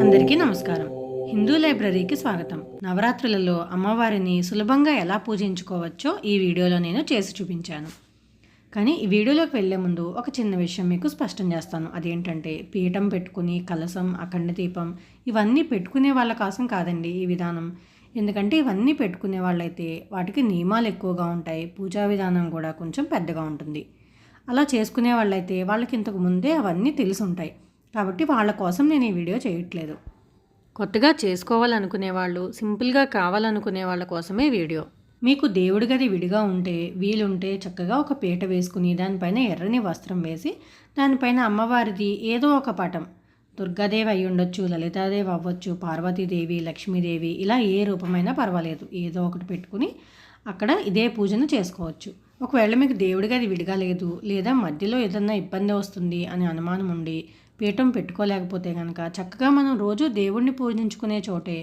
అందరికీ నమస్కారం. హిందూ లైబ్రరీకి స్వాగతం. నవరాత్రులలో అమ్మవారిని సులభంగా ఎలా పూజించుకోవచ్చో ఈ వీడియోలో నేను చేసి చూపించాను. కానీ ఈ వీడియోలోకి వెళ్ళే ముందు ఒక చిన్న విషయం మీకు స్పష్టం చేస్తాను. అదేంటంటే పీఠం పెట్టుకుని కలసం అఖండ దీపం ఇవన్నీ పెట్టుకునే వాళ్ళ కోసం కాదండి ఈ విధానం. ఎందుకంటే ఇవన్నీ పెట్టుకునే వాళ్ళైతే వాటికి నియమాలు ఎక్కువగా ఉంటాయి. పూజా విధానం కూడా కొంచెం పెద్దగా ఉంటుంది. అలా చేసుకునే వాళ్ళైతే వాళ్ళకి ఇంతకు ముందే అవన్నీ తెలిసి ఉంటాయి కాబట్టి వాళ్ళ కోసం నేను ఈ వీడియో చేయట్లేదు. కొత్తగా చేసుకోవాలనుకునే వాళ్ళు సింపుల్గా కావాలనుకునే వాళ్ళ కోసమే వీడియో. మీకు దేవుడి గది విడిగా ఉంటే వీలుంటే చక్కగా ఒక పీట వేసుకుని దానిపైన ఎర్రని వస్త్రం వేసి దానిపైన అమ్మవారిది ఏదో ఒక పటం. దుర్గాదేవి అయి ఉండొచ్చు లలితాదేవి అవ్వచ్చు పార్వతీదేవి లక్ష్మీదేవి ఇలా ఏ రూపమైనా పర్వాలేదు. ఏదో ఒకటి పెట్టుకుని అక్కడ ఇదే పూజను చేసుకోవచ్చు. ఒకవేళ మీకు దేవుడి గది విడిగా లేదు లేదా మధ్యలో ఏదన్నా ఇబ్బంది వస్తుంది అని అనుమానం ఉండి పీఠం పెట్టుకోలేకపోతే కనుక చక్కగా మనం రోజు దేవుణ్ణి పూజించుకునే చోటే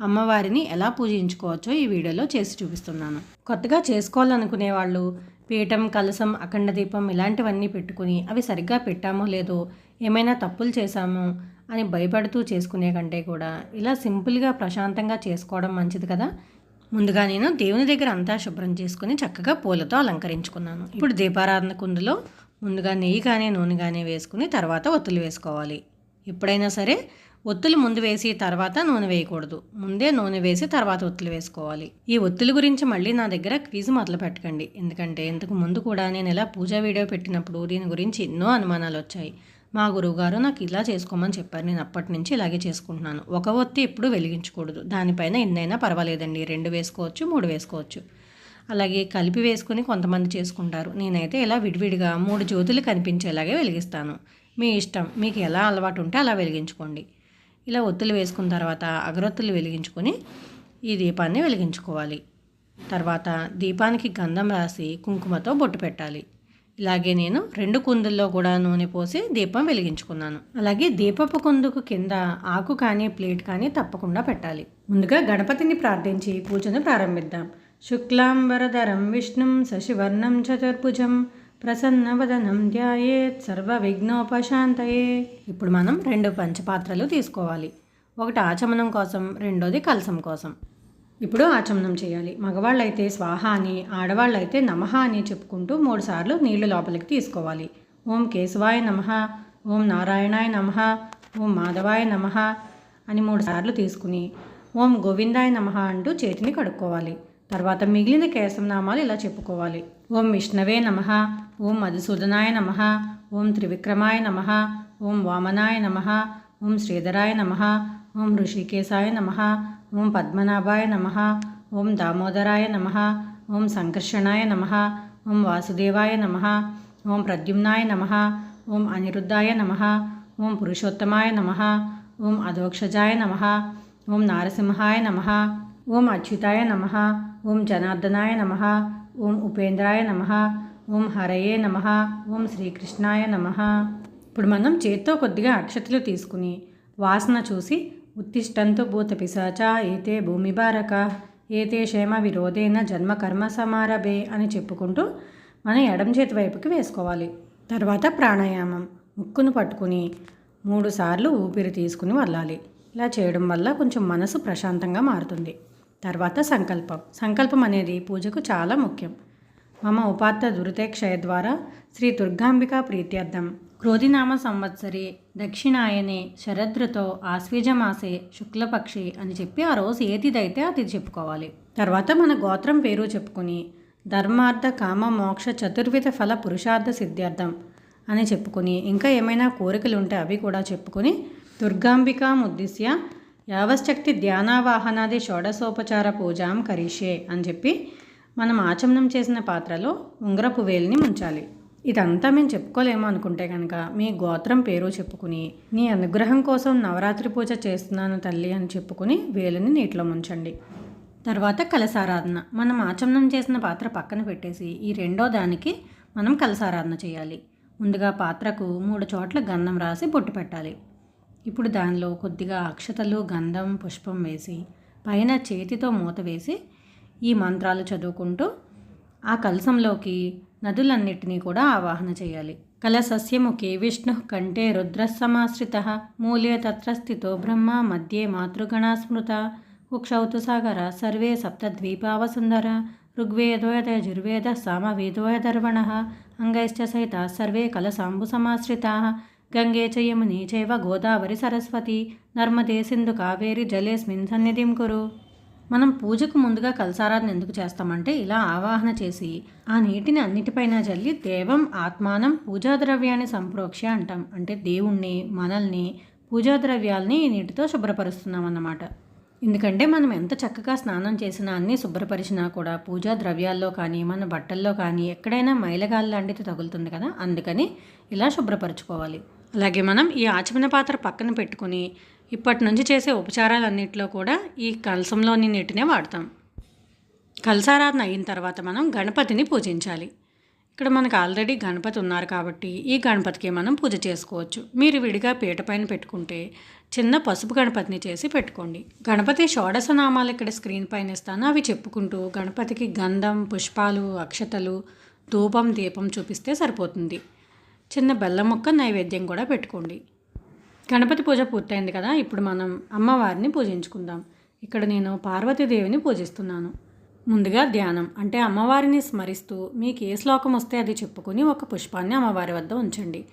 అమ్మవారిని ఎలా పూజించుకోవచ్చో ఈ వీడియోలో చేసి చూపిస్తున్నాను. కొత్తగా చేసుకోవాలనుకునే వాళ్ళు పీఠం కలసం అఖండ దీపం ఇలాంటివన్నీ పెట్టుకుని అవి సరిగ్గా పెట్టామో లేదో ఏమైనా తప్పులు చేశామో అని భయపడుతూ చేసుకునే కంటే కూడా ఇలా సింపుల్గా ప్రశాంతంగా చేసుకోవడం మంచిది కదా? ముందుగా నేను దేవుని దగ్గర అంతా శుభ్రం చేసుకుని చక్కగా పూలతో అలంకరించుకున్నాను. ఇప్పుడు దీపారాధన కుందులో ముందుగా నెయ్యి కానీ నూనె కానీ వేసుకుని తర్వాత ఒత్తులు వేసుకోవాలి. ఎప్పుడైనా సరే ఒత్తులు ముందు వేసి తర్వాత నూనె వేయకూడదు. ముందే నూనె వేసి తర్వాత ఒత్తులు వేసుకోవాలి. ఈ ఒత్తుల గురించి మళ్ళీ నా దగ్గర క్విజ్ మొదలు పెట్టకండి. ఎందుకంటే ఇంతకు ముందు కూడా నేను ఇలా పూజా వీడియో పెట్టినప్పుడు దీని గురించి ఎన్నో అనుమానాలు వచ్చాయి. మా గురువుగారు నాకు ఇలా చేసుకోమని చెప్పారు. నేను అప్పటి నుంచి ఇలాగే చేసుకుంటున్నాను. ఒక ఒత్తి ఎప్పుడు వెలిగించకూడదు. దానిపైన ఎన్నైనా పర్వాలేదండి. రెండు వేసుకోవచ్చు మూడు వేసుకోవచ్చు. అలాగే కలిపి వేసుకుని కొంతమంది చేసుకుంటారు. నేనైతే ఇలా విడివిడిగా మూడు జ్యోతులు కనిపించేలాగే వెలిగిస్తాను. మీ ఇష్టం. మీకు ఎలా అలవాటు ఉంటే అలా వెలిగించుకోండి. ఇలా ఒత్తులు వేసుకున్న తర్వాత అగరొత్తులు వెలిగించుకొని ఈ దీపాన్ని వెలిగించుకోవాలి. తర్వాత దీపానికి గంధం రాసి కుంకుమతో బొట్టు పెట్టాలి. ఇలాగే నేను రెండు కుందుల్లో కూడా నూనె పోసి దీపం వెలిగించుకున్నాను. అలాగే దీపపు కుందుకు కింద ఆకు కానీ ప్లేట్ కానీ తప్పకుండా పెట్టాలి. ముందుగా గణపతిని ప్రార్థించి పూజను ప్రారంభిద్దాం. శుక్లాంబరధరం విష్ణుం శశివర్ణం చతుర్భుజం ప్రసన్నవదనం ధ్యాయేత్ సర్వ విఘ్నోపశాంతయే ఇప్పుడు మనం రెండు పంచపాత్రలు తీసుకోవాలి. ఒకటి ఆచమనం కోసం రెండోది కలసం కోసం. ఇప్పుడు ఆచమనం చేయాలి. మగవాళ్ళైతే స్వాహ అని ఆడవాళ్ళైతే నమః అని చెప్పుకుంటూ మూడుసార్లు నీళ్ళు లోపలికి తీసుకోవాలి. ఓం కేశవాయ నమః ఓం నారాయణాయ నమః ఓం మాధవాయ నమః అని మూడు సార్లు తీసుకుని ఓం గోవిందాయ నమః అంటూ చేతిని కడుక్కోవాలి. తర్వాత మిగిలిన కేశవ నామాలు ఇలా చెప్పుకోవాలి. ఓం విష్ణవే నమః ఓం మధుసూదనాయ నమః ఓం త్రివిక్రమాయ నమః ఓం వామనాయ నమః ఓం శ్రీధరాయ నమః ఓం ఋషికేశాయ నమః ఓం పద్మనాభాయ నమ ఓం దామోదరాయ నమ ఓం సంకర్షణాయ నమ ఓం వాసుదేవాయ నమ ఓం ప్రద్యుమ్నాయ నమ ఓం అనిరుద్ధాయ నమ ఓం పురుషోత్తమాయ నమ ఓం అధోక్షజాయ నమ ఓం నారసింహాయ నమ ఓం అచ్యుతాయ నమ ఓం జనార్దనాయ నమ ఓం ఉపేంద్రాయ నమ ఓం హరయే నమ ఓం శ్రీకృష్ణాయ నమ ఇప్పుడు మనం చేత్తో కొద్దిగా అక్షతలు తీసుకుని వాసన చూసి ఉత్తిష్టంతు భూత పిశాచ ఏతే భూమిభారక ఏతే క్షేమ విరోధేన జన్మ కర్మ సమారభే అని చెప్పుకుంటూ మన ఎడం చేతి వైపుకి వేసుకోవాలి. తర్వాత ప్రాణాయామం. ముక్కును పట్టుకుని మూడుసార్లు ఊపిరి తీసుకుని వెళ్ళాలి ఇలా చేయడం వల్ల కొంచెం మనసు ప్రశాంతంగా మారుతుంది. తర్వాత సంకల్పం. సంకల్పం అనేది పూజకు చాలా ముఖ్యం. మమ ఉపాత్త దురితేక్షయ ద్వారా శ్రీ దుర్గాంబికా ప్రీత్యర్థం. క్రోధినామ సంవత్సరే దక్షిణాయనే శరదృతో ఆశ్వీజమాసే శుక్లపక్షి అని చెప్పి ఆ రోజు ఏదిదైతే అది చెప్పుకోవాలి. తర్వాత మన గోత్రం పేరు చెప్పుకొని ధర్మార్థ కామ మోక్ష చతుర్విధ ఫల పురుషార్థ సిద్ధార్థం అని చెప్పుకుని ఇంకా ఏమైనా కోరికలు ఉంటే అవి కూడా చెప్పుకుని దుర్గాంబికాం ఉద్దేశ్య యావశక్తి ధ్యానావాహనాది షోడశోపచార పూజాం కరీషే అని చెప్పి మనం ఆచమనం చేసిన పాత్రలో ఉంగరపు వేలిని ముంచాలి. ఇదంతా మేము చెప్పుకోలేము అనుకుంటే కనుక మీ గోత్రం పేరు చెప్పుకుని నీ అనుగ్రహం కోసం నవరాత్రి పూజ చేస్తున్నాను తల్లి అని చెప్పుకుని వేలుని నీటిలో ముంచండి. తర్వాత కలసారాధన మనం ఆచమనం చేసిన పాత్ర పక్కన పెట్టేసి ఈ రెండో దానికి మనం కలసారాధన చేయాలి. ముందుగా పాత్రకు మూడు చోట్ల గంధం రాసి బొట్టు పెట్టాలి. ఇప్పుడు దానిలో కొద్దిగా అక్షతలు గంధం పుష్పం వేసి పైన చేతితో మూత వేసి ఈ మంత్రాలు చదువుకుంటూ ఆ కలసంలోకి నదులన్నిటినీ కూడా ఆవాహన చేయాలి. కలసస్యముఖి విష్ణు కంటే కంఠే రుద్రः మూలే తత్ర బ్రహ్మ మధ్యే మాతృగణా స్మృత కుక్షౌ సాగర సర్వే సప్తద్వీపావసుందర. ఋగ్వేదోయతయజుర్వేద సామవేదోయధర్వణ అంగైశ్చ సహిత సర్వే కలసాంబు కలసాంబుసమాశ్రితాः. గంగే చ యమునే చైవ గోదావరి సరస్వతి. నర్మదే సింధు కావేరి జలేస్మిన్ సన్నిధిం కురు. మనం పూజకు ముందుగా కలసారాధన ఎందుకు చేస్తామంటే ఇలా ఆవాహన చేసి ఆ నీటిని అన్నిటిపైన జల్లి దేవం ఆత్మానం పూజా ద్రవ్యాన్ని సంప్రోక్ష అంటాం. అంటే దేవుణ్ణి మనల్ని పూజా ద్రవ్యాల్ని ఈ నీటితో శుభ్రపరుస్తున్నాం అన్నమాట ఎందుకంటే మనం ఎంత చక్కగా స్నానం చేసినా అన్నీ శుభ్రపరిచినా కూడా పూజా ద్రవ్యాల్లో కానీ మన బట్టల్లో కానీ ఎక్కడైనా మైలగాలి లాంటిది తగులుతుంది కదా అందుకని ఇలా శుభ్రపరచుకోవాలి. అలాగే మనం ఈ ఆచమన పాత్ర పక్కన పెట్టుకుని ఇప్పటి నుంచి చేసే ఉపచారాలన్నింటిలో కూడా ఈ కలసంలోని నీటినే వాడతాం. కలసారాధన అయిన తర్వాత మనం గణపతిని పూజించాలి. ఇక్కడ మనకు ఆల్రెడీ గణపతి ఉన్నారు కాబట్టి ఈ గణపతికి మనం పూజ చేసుకోవచ్చు. మీరు విడిగా పీట పైన పెట్టుకుంటే చిన్న పసుపు గణపతిని చేసి పెట్టుకోండి. గణపతి షోడశ నామాలు ఇక్కడ స్క్రీన్ పైన ఇస్తాను. అవి చెప్పుకుంటూ గణపతికి గంధం పుష్పాలు అక్షతలు ధూపం దీపం చూపిస్తే సరిపోతుంది. చిన్న బెల్లం ముక్క నైవేద్యం కూడా పెట్టుకోండి. గణపతి పూజ పూర్తయింది కదా ఇప్పుడు మనం అమ్మవారిని పూజించుకుందాం. ఇక్కడ నేను పార్వతీదేవిని పూజిస్తున్నాను. ముందుగా ధ్యానం. అంటే అమ్మవారిని స్మరిస్తూ మీకు ఏ శ్లోకం వస్తే అది చెప్పుకుని ఒక పుష్పాన్ని అమ్మవారి వద్ద ఉంచండి.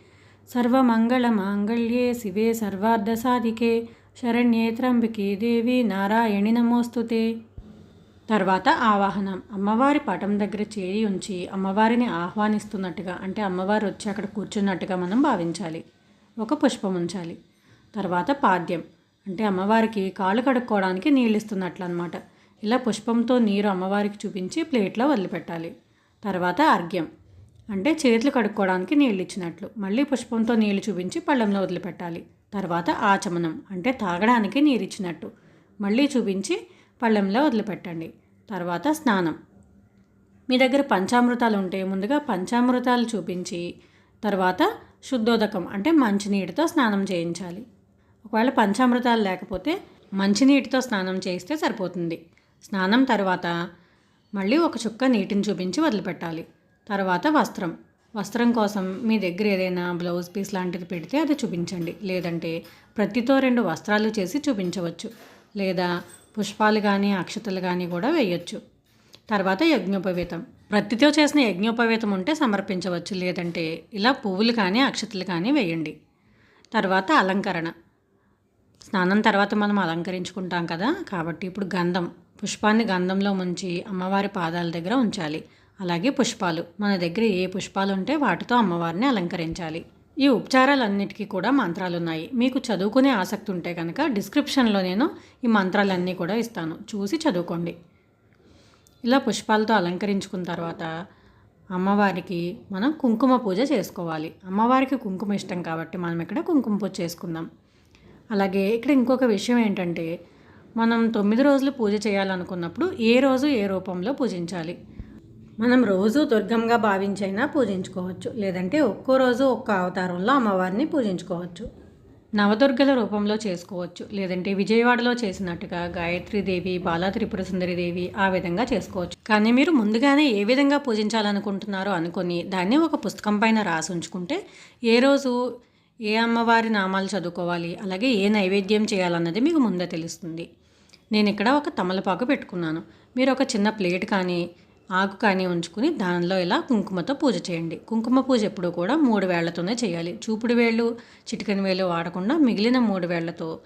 సర్వమంగళ మాంగళ్యే శివే సర్వార్థ సాధికే శరణ్యే త్రంబికే దేవి నారాయణి నమోస్తుతే. తర్వాత ఆవాహనం. అమ్మవారి పటం దగ్గర చేయి ఉంచి అమ్మవారిని ఆహ్వానిస్తున్నట్టుగా అంటే అమ్మవారు వచ్చి అక్కడ కూర్చున్నట్టుగా మనం భావించాలి. ఒక పుష్పం ఉంచాలి. తర్వాత పాద్యం అంటే అమ్మవారికి కాళ్ళు కడుక్కోవడానికి నీళ్ళు ఇస్తున్నట్లు అనమాట ఇలా పుష్పంతో నీరు అమ్మవారికి చూపించి ప్లేట్లో వదిలిపెట్టాలి. తర్వాత అర్ఘ్యం అంటే చేతులు కడుక్కోవడానికి నీళ్ళు ఇచ్చినట్లు మళ్ళీ పుష్పంతో నీళ్ళు చూపించి పళ్ళెంలో వదిలిపెట్టాలి. తర్వాత ఆచమనం. అంటే తాగడానికి నీరు ఇచ్చినట్టు మళ్ళీ చూపించి పళ్ళెంలో వదిలిపెట్టండి. తర్వాత స్నానం. మీ దగ్గర పంచామృతాలు ఉంటే ముందుగా పంచామృతాలు చూపించి తర్వాత శుద్ధోదకం అంటే మంచినీటితో స్నానం చేయించాలి. ఒకవేళ పంచామృతాలు లేకపోతే మంచినీటితో స్నానం చేయిస్తే సరిపోతుంది. స్నానం తర్వాత మళ్ళీ ఒక చుక్క నీటిని చూపించి వదిలిపెట్టాలి. తర్వాత వస్త్రం. వస్త్రం కోసం మీ దగ్గర ఏదైనా బ్లౌజ్ పీస్ లాంటిది పెడితే అది చూపించండి. లేదంటే ప్రతితో రెండు వస్త్రాలు చేసి చూపించవచ్చు. లేదా పుష్పాలు కానీ అక్షతలు కానీ కూడా వేయచ్చు. తర్వాత యజ్ఞోపవేతం. ప్రతితో చేసిన యజ్ఞోపవేతం ఉంటే సమర్పించవచ్చు. లేదంటే ఇలా పువ్వులు కానీ అక్షతలు కానీ వేయండి. తర్వాత అలంకరణ. స్నానం తర్వాత మనం అలంకరించుకుంటాం కదా. కాబట్టి ఇప్పుడు గంధం. పుష్పాన్ని గంధంలో ముంచి అమ్మవారి పాదాల దగ్గర ఉంచాలి. అలాగే పుష్పాలు. మన దగ్గర ఏ పుష్పాలు ఉంటే వాటితో అమ్మవారిని అలంకరించాలి. ఈ ఉపచారాలన్నిటికీ కూడా మంత్రాలు ఉన్నాయి మీకు చదువుకునే ఆసక్తి ఉంటే కనుక డిస్క్రిప్షన్లో నేను ఈ మంత్రాలన్నీ కూడా ఇస్తాను. చూసి చదువుకోండి. ఇలా పుష్పాలతో అలంకరించుకున్న తర్వాత అమ్మవారికి మనం కుంకుమ పూజ చేసుకోవాలి. అమ్మవారికి కుంకుమ ఇష్టం కాబట్టి మనం ఇక్కడ కుంకుమ పూజ చేసుకుందాం. అలాగే ఇక్కడ ఇంకొక విషయం ఏంటంటే మనం తొమ్మిది రోజులు పూజ చేయాలనుకున్నప్పుడు ఏ రోజు ఏ రూపంలో పూజించాలి? మనం రోజు దుర్గంగా భావించైనా పూజించుకోవచ్చు. లేదంటే ఒక్కో రోజు ఒక్క అవతారంలో అమ్మవారిని పూజించుకోవచ్చు. నవదుర్గల రూపంలో చేసుకోవచ్చు. లేదంటే విజయవాడలో చేసినట్టుగా గాయత్రీదేవి బాలా త్రిపుర దేవి ఆ విధంగా చేసుకోవచ్చు. కానీ మీరు ముందుగానే ఏ విధంగా పూజించాలనుకుంటున్నారో అనుకొని దాన్ని ఒక పుస్తకం పైన రాసి ఉంచుకుంటే ఏ రోజు ఏ అమ్మవారి నామాలు చదువుకోవాలి అలాగే ఏ నైవేద్యం చేయాలన్నది మీకు ముందే తెలుస్తుంది. నేను ఇక్కడ ఒక తమలపాకు పెట్టుకున్నాను. మీరు ఒక చిన్న ప్లేట్ కానీ ఆకు కానీ ఉంచుకుని దానిలో ఇలా కుంకుమతో పూజ చేయండి. కుంకుమ పూజ ఎప్పుడు కూడా మూడు వేళ్ళతోనే చేయాలి. చూపుడు వేళ్ళు చిటికెన వేలు వాడకుండా మిగిలిన మూడు వేళ్ళతో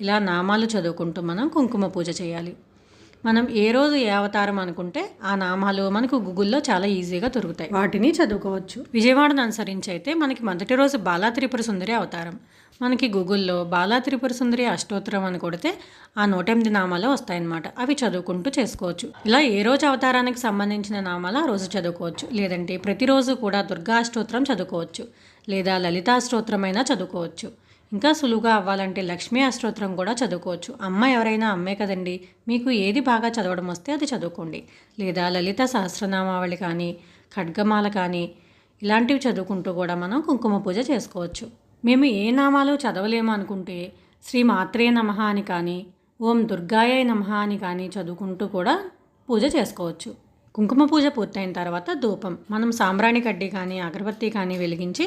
ఇలా నామాలు చదువుకుంటూ మనం కుంకుమ పూజ చేయాలి. మనం ఏ రోజు ఏ అవతారం అనుకుంటే ఆ నామాలు మనకు గూగుల్లో చాలా ఈజీగా దొరుకుతాయి. వాటిని చదువుకోవచ్చు. విజయవాడను అనుసరించి అయితే మనకి మొదటి రోజు బాలా త్రిపుర సుందరి అవతారం. మనకి గూగుల్లో బాలా త్రిపుర సుందరి అష్టోత్తరం అని కొడితే ఆ నూట ఎనిమిది నామాలు వస్తాయన్నమాట. అవి చదువుకుంటూ చేసుకోవచ్చు. ఇలా ఏ రోజు అవతారానికి సంబంధించిన నామాలు ఆ రోజు చదువుకోవచ్చు. లేదంటే ప్రతిరోజు కూడా దుర్గా అష్టోత్తరం చదువుకోవచ్చు. లేదా లలితా స్తోత్రమైనా చదువుకోవచ్చు. ఇంకా సులువుగా అవ్వాలంటే లక్ష్మీ అష్టోత్తరం కూడా చదువుకోవచ్చు. అమ్మ ఎవరైనా అమ్మే కదండి. మీకు ఏది బాగా చదవడం వస్తే అది చదువుకోండి. లేదా లలిత సహస్రనామావళి కానీ ఖడ్గమాల కానీ ఇలాంటివి చదువుకుంటూ కూడా మనం కుంకుమ పూజ చేసుకోవచ్చు. మేము ఏ నామాలు చదవలేము అనుకుంటే శ్రీ మాత్రే నమ అని కానీ ఓం దుర్గాయ నమ అని కానీ చదువుకుంటూ కూడా పూజ చేసుకోవచ్చు. కుంకుమ పూజ పూర్తయిన తర్వాత ధూపం మనం సాంబ్రాణి కడ్డీ కానీ అగరబత్తి కానీ వెలిగించి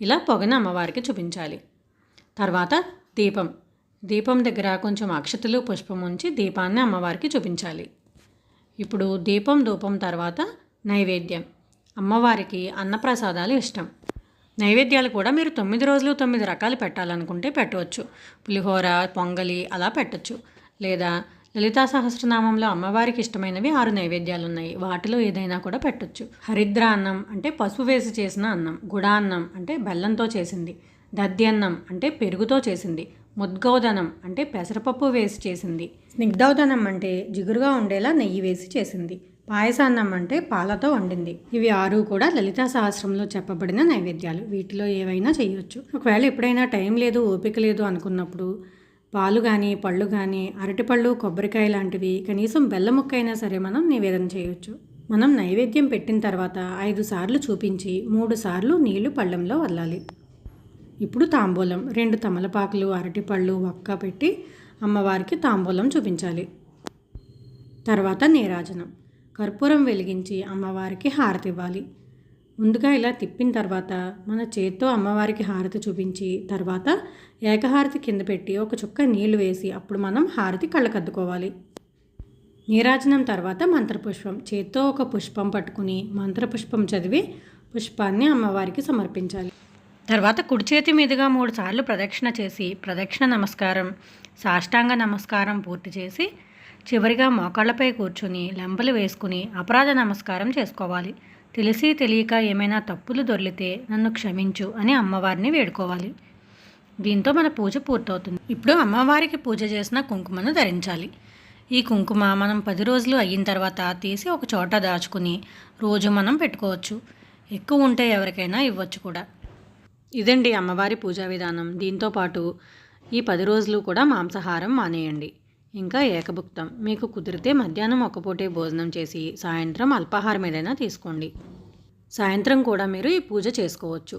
ఇలా పొగను అమ్మవారికి చూపించాలి. తర్వాత దీపం దీపం దగ్గర కొంచెం అక్షతలు పుష్పం ఉంచి దీపాన్ని అమ్మవారికి చూపించాలి. ఇప్పుడు దీపం ధూపం తర్వాత నైవేద్యం అమ్మవారికి అన్నప్రసాదాలు ఇష్టం. నైవేద్యాలు కూడా మీరు తొమ్మిది రోజులు తొమ్మిది రకాలు పెట్టాలనుకుంటే పెట్టవచ్చు. పులిహోర పొంగలి అలా పెట్టచ్చు. లేదా లలితా సహస్రనామంలో అమ్మవారికి ఇష్టమైనవి ఆరు నైవేద్యాలు ఉన్నాయి వాటిలో ఏదైనా కూడా పెట్టొచ్చు. హరిద్ర అన్నం అంటే పసుపు వేసి చేసిన అన్నం గుడాన్నం అంటే బెల్లంతో చేసింది దద్ది అన్నం అంటే పెరుగుతో చేసింది ముద్గౌదనం అంటే పెసరపప్పు వేసి చేసింది. స్నిగ్ధౌదనం అంటే జిగురుగా ఉండేలా నెయ్యి వేసి చేసింది. పాయసాన్నం అంటే పాలతో వండింది. ఇవి ఆరు కూడా లలితా సహస్రంలో చెప్పబడిన నైవేద్యాలు. వీటిలో ఏవైనా చేయొచ్చు. ఒకవేళ ఎప్పుడైనా టైం లేదు ఓపిక లేదు అనుకున్నప్పుడు పాలు కానీ పళ్ళు కానీ అరటిపళ్ళు కొబ్బరికాయ లాంటివి కనీసం బెల్ల ముక్క అయినా సరే మనం నివేదన చేయొచ్చు. మనం నైవేద్యం పెట్టిన తర్వాత ఐదు సార్లు చూపించి మూడు సార్లు నీళ్ళు పళ్ళెంలో వదలాలి. ఇప్పుడు తాంబూలం. రెండు తమలపాకులు అరటిపళ్ళు ఒక్క పెట్టి అమ్మవారికి తాంబూలం చూపించాలి. తర్వాత నీరాజనం. కర్పూరం వెలిగించి అమ్మవారికి హారతి ఇవ్వాలి. ముందుగా ఇలా తిప్పిన తర్వాత మన చేత్తో అమ్మవారికి హారతి చూపించి తర్వాత ఏకహారతి కింద పెట్టి ఒక చుక్క నీళ్ళు వేసి అప్పుడు మనం హారతి కళ్ళకద్దుకోవాలి. నీరాజనం తర్వాత మంత్రపుష్పం. చేత్తో ఒక పుష్పం పట్టుకుని మంత్రపుష్పం చదివి పుష్పాన్ని అమ్మవారికి సమర్పించాలి. తర్వాత కుడి చేతి మీదుగా మూడు సార్లు ప్రదక్షిణ చేసి ప్రదక్షిణ నమస్కారం సాష్టాంగ నమస్కారం పూర్తి చేసి చివరిగా మోకాళ్ళపై కూర్చుని లెంపలు వేసుకుని అపరాధ నమస్కారం చేసుకోవాలి. తెలిసి తెలియక ఏమైనా తప్పులు దొర్లితే నన్ను క్షమించు అని అమ్మవారిని వేడుకోవాలి. దీంతో మన పూజ పూర్తవుతుంది. ఇప్పుడు అమ్మవారికి పూజ చేసిన కుంకుమను ధరించాలి. ఈ కుంకుమ మనం పది రోజులు అయిన తర్వాత తీసి ఒక చోట దాచుకుని రోజు మనం పెట్టుకోవచ్చు. ఎక్కువ ఉంటే ఎవరికైనా ఇవ్వచ్చు కూడా. ఇదండి అమ్మవారి పూజా విధానం. దీంతో పాటు ఈ పది రోజులు కూడా మాంసాహారం మానేయండి. ఇంకా ఏకభుక్తం. మీకు కుదిరితే మధ్యాహ్నం ఒక్కపూటే భోజనం చేసి సాయంత్రం అల్పాహారం ఏదైనా తీసుకోండి. సాయంత్రం కూడా మీరు ఈ పూజ చేసుకోవచ్చు.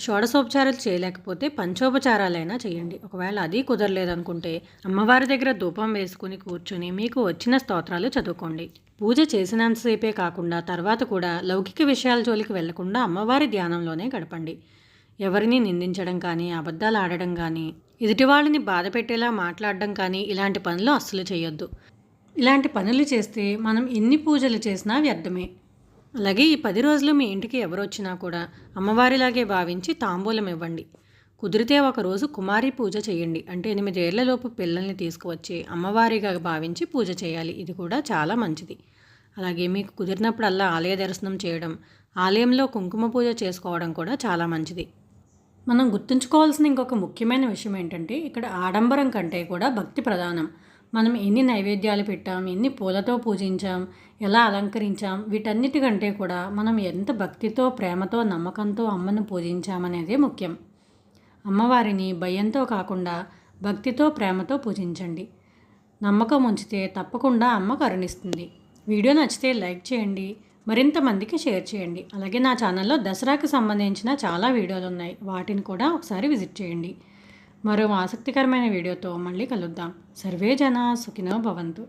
షోడశోపచారాలు చేయలేకపోతే పంచోపచారాలైనా చేయండి. ఒకవేళ అది కుదరలేదనుకుంటే అమ్మవారి దగ్గర ధూపం వేసుకుని కూర్చుని మీకు వచ్చిన స్తోత్రాలు చదువుకోండి. పూజ చేసినంతసేపే కాకుండా తర్వాత కూడా లౌకిక విషయాల జోలికి వెళ్ళకుండా అమ్మవారి ధ్యానంలోనే గడపండి. ఎవరిని నిందించడం కానీ అబద్ధాలు ఆడడం కానీ ఎదుటి వాళ్ళని బాధ పెట్టేలా మాట్లాడడం కానీ ఇలాంటి పనులు అస్సలు చేయొద్దు. ఇలాంటి పనులు చేస్తే మనం ఎన్ని పూజలు చేసినా వ్యర్థమే. అలాగే ఈ పది రోజులు మీ ఇంటికి ఎవరు వచ్చినా కూడా అమ్మవారిలాగే భావించి తాంబూలం ఇవ్వండి. కుదిరితే ఒక రోజు కుమారి పూజ చేయండి. అంటే ఎనిమిదేళ్ళలోపు పిల్లల్ని తీసుకువచ్చి అమ్మవారిగా భావించి పూజ చేయాలి. ఇది కూడా చాలా మంచిది. అలాగే మీకు కుదిరినప్పుడల్లా ఆలయ దర్శనం చేయడం ఆలయంలో కుంకుమ పూజ చేసుకోవడం కూడా చాలా మంచిది. మనం గుర్తుంచుకోవాల్సిన ఇంకొక ముఖ్యమైన విషయం ఏంటంటే ఇక్కడ ఆడంబరం కంటే కూడా భక్తి ప్రధానం. మనం ఎన్ని నైవేద్యాలు పెట్టాం ఎన్ని పూలతో పూజించాం ఎలా అలంకరించాం వీటన్నిటికంటే కూడా మనం ఎంత భక్తితో ప్రేమతో నమ్మకంతో అమ్మను పూజించామనేదే ముఖ్యం. అమ్మవారిని భయంతో కాకుండా భక్తితో ప్రేమతో పూజించండి. నమ్మకం ఉంచితే తప్పకుండా అమ్మ కరుణిస్తుంది. వీడియో నచ్చితే లైక్ చేయండి. మరింత మందికి షేర్ చేయండి. అలాగే నా ఛానల్లో దసరాకి సంబంధించిన చాలా వీడియోలు ఉన్నాయి. వాటిని కూడా ఒకసారి విజిట్ చేయండి. మరో ఆసక్తికరమైన వీడియోతో మళ్ళీ కలుద్దాం. సర్వే జన సుఖినో భవంతు.